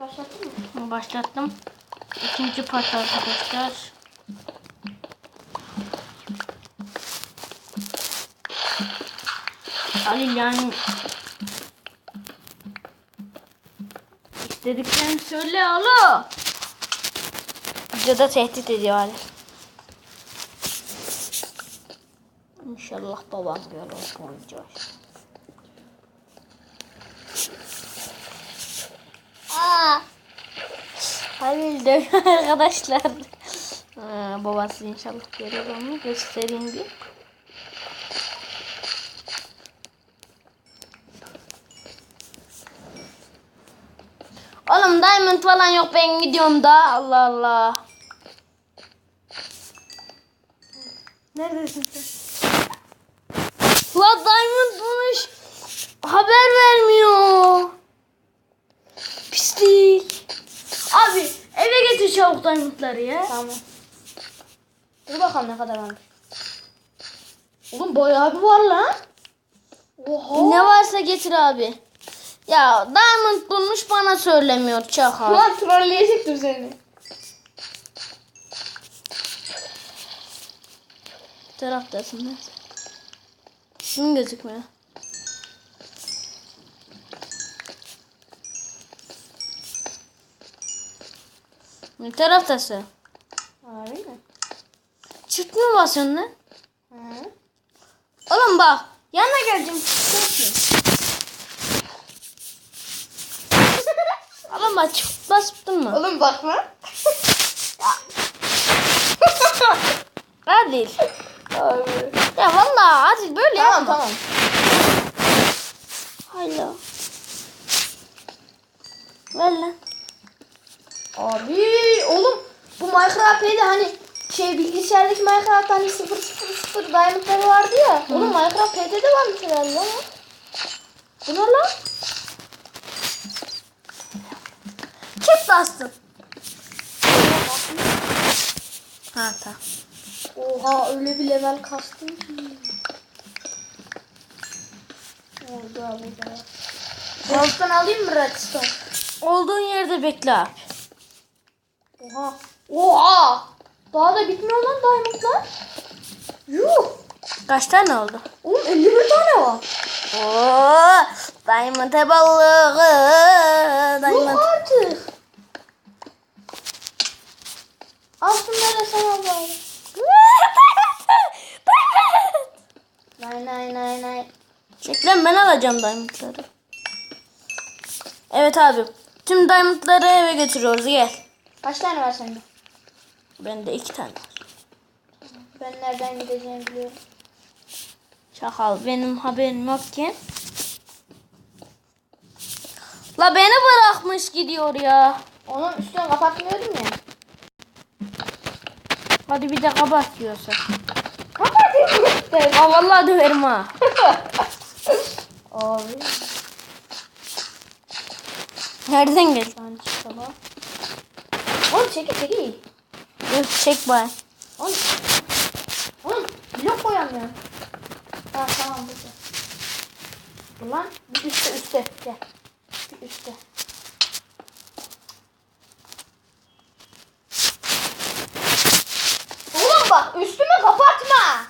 Başlattın mı? Başlattım. İkinci part arkadaşlar. Ali yani istediklerini söyle alo. Videoda tehdit ediyor Ali. İnşallah babam görür bu Aa. Halil dövüyor arkadaşlar. Aa, babası inşallah görür onu. Göstereyim bir. Oğlum diamond falan yok ben gidiyorum da. Allah Allah. Neredesin sen? La diamond bulmuş. Haber vermiyor. Pislik. Abi eve getir çabuk diamondları ya. Tamam. Dur bakalım ne kadar varmış. Oğlum bayağı bir var lan. Oha. Ne varsa getir abi. Ya diamond bulmuş bana söylemiyor çakal. Lan trolleyecektim seni. taraftasın lan. Şunun gözükmüyor. Ne taraftasın? Harbi mi? Çift mi basıyorsun lan? Hı. Oğlum bak. Yanına geleceğim. Oğlum bak çift bastın mı? Oğlum bakma. Adil. Abi. Ya vallahi Adil böyle Tamam yapma. tamam. Hala. Ver lan. Abi oğlum bu Minecraft'te de hani şey bilgisayardaki Minecraft hani 0 0 0 diamondları vardı ya. Oğlum Minecraft PD'de varmış herhalde ama. Bu ne lan? Çift bastın. Ha tamam. Oha öyle bir level kastım ki. Abi ya. Redstone alayım mı redstone? Olduğun yerde bekle abi. Oha. Oha. Daha da bitmiyor lan diamondlar. Yuh. Kaç tane oldu? Oğlum 51 tane var. Oo, diamond balığı. Diamond. Yok artık. Aslında da sana bağlı. Nay nay nay nay. Çek lan ben alacağım diamondları. Evet abi. Tüm diamondları eve götürüyoruz gel. Kaç tane var sende? Bende iki tane var. Ben nereden gideceğimi biliyorum. Şakal benim haberim yokken. La beni bırakmış gidiyor ya. Onun üstünü kapatmıyordum ya. Hadi bir de kapat diyorsa. Kapatayım işte. Aa vallahi döverim ha. Abi. Nereden geldi? Ben çıkalım. Oğlum çekil çekil. Dur çek bana. Oğlum. Oğlum blok koyamıyorum. Ha tamam burada. Dur lan. Bir üstte üstte. Gel. Bir üstte. Oğlum bak üstümü kapatma.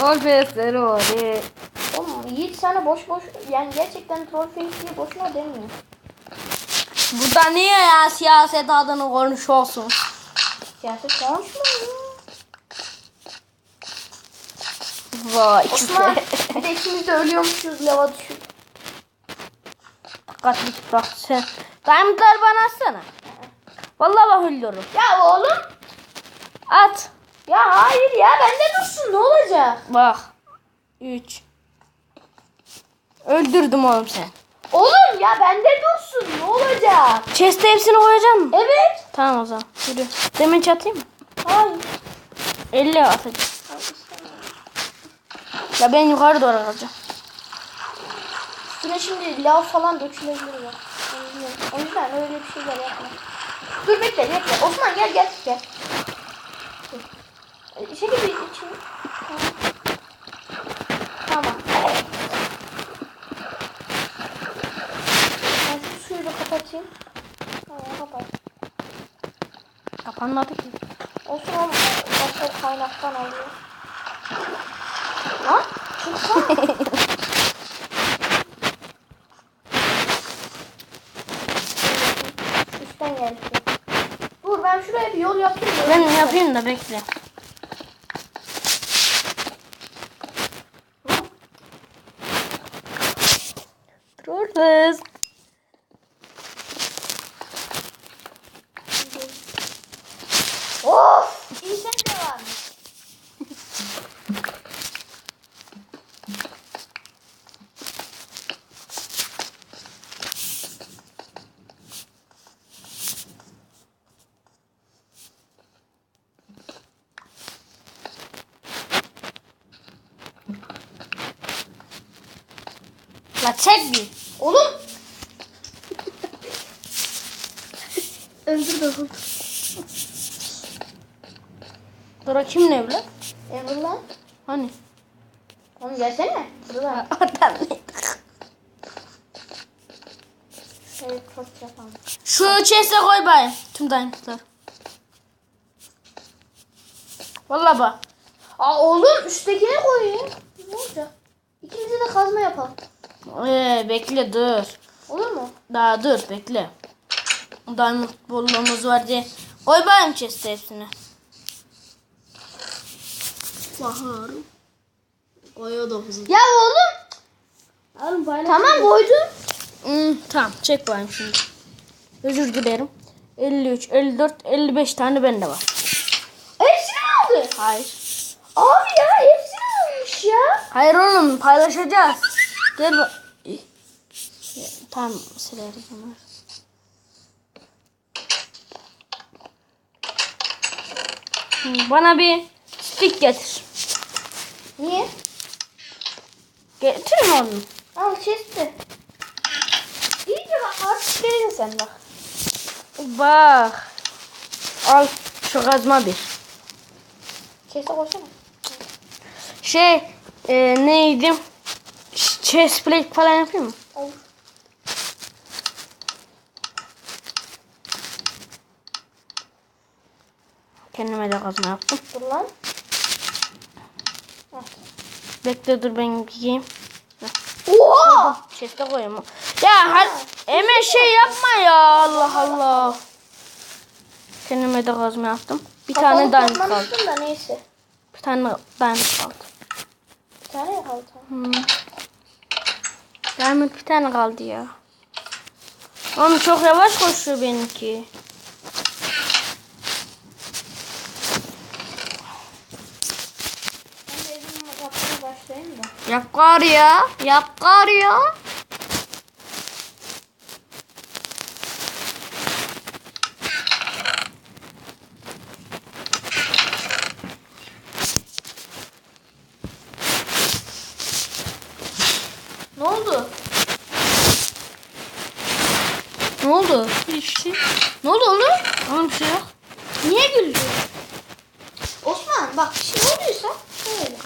Rol pesleri var. Oğlum Yiğit sana boş boş yani gerçekten troll face diye boşuna demiyor. Burada niye ya siyaset adını konuşuyorsun? Siyaset konuşma ya. Vay Osman bir de ikimiz de ölüyormuşuz lava düşüp. Dikkatli bak sen. Diamondlar bana atsana. Vallahi bak ölüyorum. Ya oğlum. At. Ya hayır ya bende dursun ne olacak? Bak. 3. Öldürdüm oğlum sen. Oğlum ya bende dursun ne olacak? Chest'e hepsini koyacağım mı? Evet. Tamam o zaman. Yürü. Demin çatayım mı? Hayır. 50 atacağım. Ya ben yukarı doğru alacağım. Üstüne şimdi lav falan dökülebilir ya. O yüzden- öyle bir şeyler yapma. Dur bekle bekle. Osman gel gel gel. Ee, Şey gibi. Tamam. Anladı ki. Olsun oğlum. Başka kaynaktan alıyor. Lan? Çıksana. Üstten geldi. Dur ben şuraya bir yol yapayım. da Ben yapayım da bekle. Dururuz. Of! İyi sen de var. Çek bir. Oğlum! Öldür de oldu. Dora kim ne evlat? Emrullah. Hani? Oğlum gelsene. Burada. Oradan ne? Evet. Şu chest'e koy bayım. Tüm diamondlar. Valla bak. Aa oğlum üsttekine koyayım. Ne olacak? İkimize de kazma yapalım. Ee, bekle dur. Olur mu? Daha dur bekle. Diamond bolluğumuz var diye. Koy bayım chest'e hepsini. Da hızlı. Ya oğlum. Alın bayım. Tamam koydum. Hmm, tamam çek bayım şimdi. Özür dilerim. 53, 54, 55 tane bende var. Hepsini mi aldın? Hayır. Abi ya hepsini almış ya. Hayır oğlum paylaşacağız. Gel bak. Tamam sileriz onu. Hı, Bana bir stick getir. Niye? Getir mi onu? Al chest'i. İyice artık verin sen bak. Bak. Al şu kazma bir. Chest'e koysana. Şey e, neydi? Ş- Chest plate falan yapayım mı? Olur. Kendime de kazma yaptım. Dur lan. Bekle dur ben giyeyim. Oha! Chest'e koyayım. Ya her, hemen şey yapma ya Allah Allah. Kendime de kazma yaptım. Bir tane diamond kaldı. da neyse. Bir tane diamond kaldı. Bir tane kaldı. Hmm. Diamond bir tane kaldı ya. Oğlum çok yavaş koşuyor benimki. Ben de evimi yapmaya başlayayım da. Yap kar ya. Yap kar ya. Ne oldu? Ne oldu? Bir şey. Ne oldu oğlum? Oğlum bir şey yok. Niye güldün? Osman bak bir şey olduysa söyle.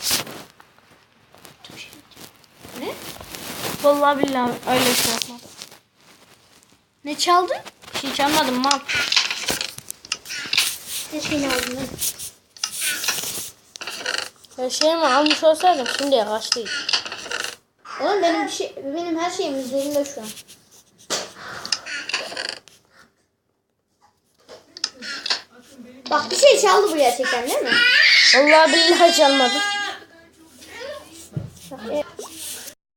Ne? Vallahi billahi öyle şey yapmam. Ne çaldın? Bir şey çalmadım mal. Ne şeyini aldın? Her şeyimi almış olsaydım şimdiye kaçtıydı. Oğlum benim bir şey, benim her şeyim üzerinde şu an. Bak bir şey çaldı bu gerçekten değil mi? Vallahi billahi çalmadım. Bak, e,